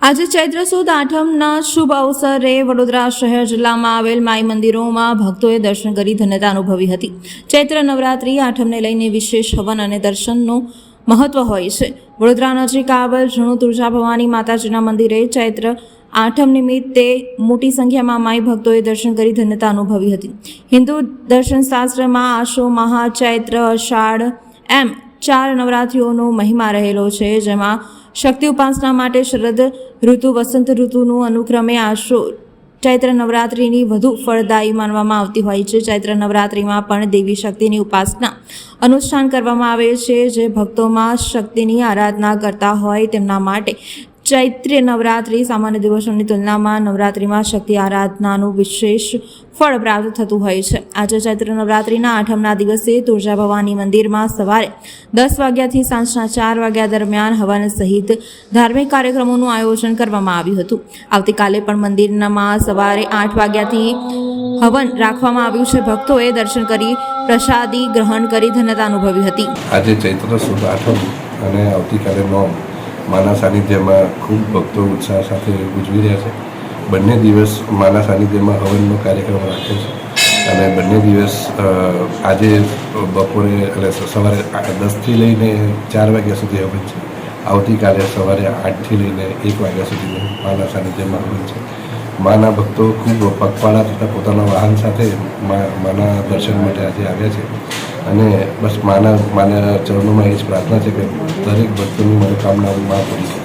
આજે ચૈત્ર સુદ આઠમના શુભ અવસરે વડોદરા શહેર જિલ્લામાં આવેલ માઈ મંદિરોમાં ભક્તોએ દર્શન કરી ધન્યતા અનુભવી હતી. ચૈત્ર નવરાત્રી આઠમને લઈને વિશેષ હવન અને દર્શનનું મહત્વ હોય છે. વડોદરા નજીક આવેલ જણુ તુળજા ભવાની માતાજીના મંદિરે ચૈત્ર આઠમ નિમિત્તે મોટી સંખ્યામાં માઈ ભક્તોએ દર્શન કરી ધન્યતા અનુભવી હતી. હિન્દુ દર્શનશાસ્ત્રમાં આશો મહા ચૈત્ર અષાઢ એમ ચાર નવરાત્રિઓનો મહિમા રહેલો છે, જેમાં શક્તિ ઉપાસના માટે શરદ ઋતુ, વસંત ઋતુનું અનુક્રમે આશો ચૈત્ર નવરાત્રિની વધુ ફળદાયી માનવામાં આવતી હોય છે. ચૈત્ર નવરાત્રિમાં પણ દેવી શક્તિની ઉપાસના અનુષ્ઠાન કરવામાં આવે છે, જે ભક્તોમાં શક્તિની આરાધના કરતા હોય તેમના માટે ચૈત્ય નવરાત્રિ સામાન્ય દિવસોની તુલનામાં નવરાત્રિમાં શક્તિ આરાધનાનું વિશેષ ફળ પ્રાપ્ત થતું હોય છે. આજે ચૈત્ર નવરાત્રિના આઠમના દિવસે તુળજા ભવાની મંદિરમાં સવારે દસ વાગ્યાથી સાંજના ચાર વાગ્યા દરમિયાન હવન સહિત ધાર્મિક કાર્યક્રમોનું આયોજન કરવામાં આવ્યું હતું. આવતીકાલે પણ મંદિરમાં સવારે આઠ વાગ્યાથી હવન રાખવામાં આવ્યું છે. ભક્તોએ દર્શન કરી પ્રસાદી ગ્રહણ કરી ધન્યતા અનુભવી હતી. આજે ચૈત્ર સુદ આઠમ અને આવતીકાલે નોમ. માના સાનિધ્યમાં ખૂબ ભક્તો ઉત્સાહ સાથે ઉજવી રહ્યા છે. બંને દિવસ માના સાનિધ્યમાં હવનનો કાર્યક્રમ રાખે છે. અને બંને દિવસ આજે બપોરે એટલે સવારે દસથી લઈને ચાર વાગ્યા સુધી હવન છે. આવતીકાલે સવારે આઠથી લઈને એક વાગ્યા સુધી માના સાનિધ્યમાં હવન છે. માના ભક્તો ખૂબ પગપાળા તથા પોતાના વાહન સાથે માના દર્શન માટે આજે આવ્યા છે. અને બસ માના માના ચરણોમાં એ જ પ્રાર્થના છે કે દરેક ભક્તોની મનોકામના માં પૂરી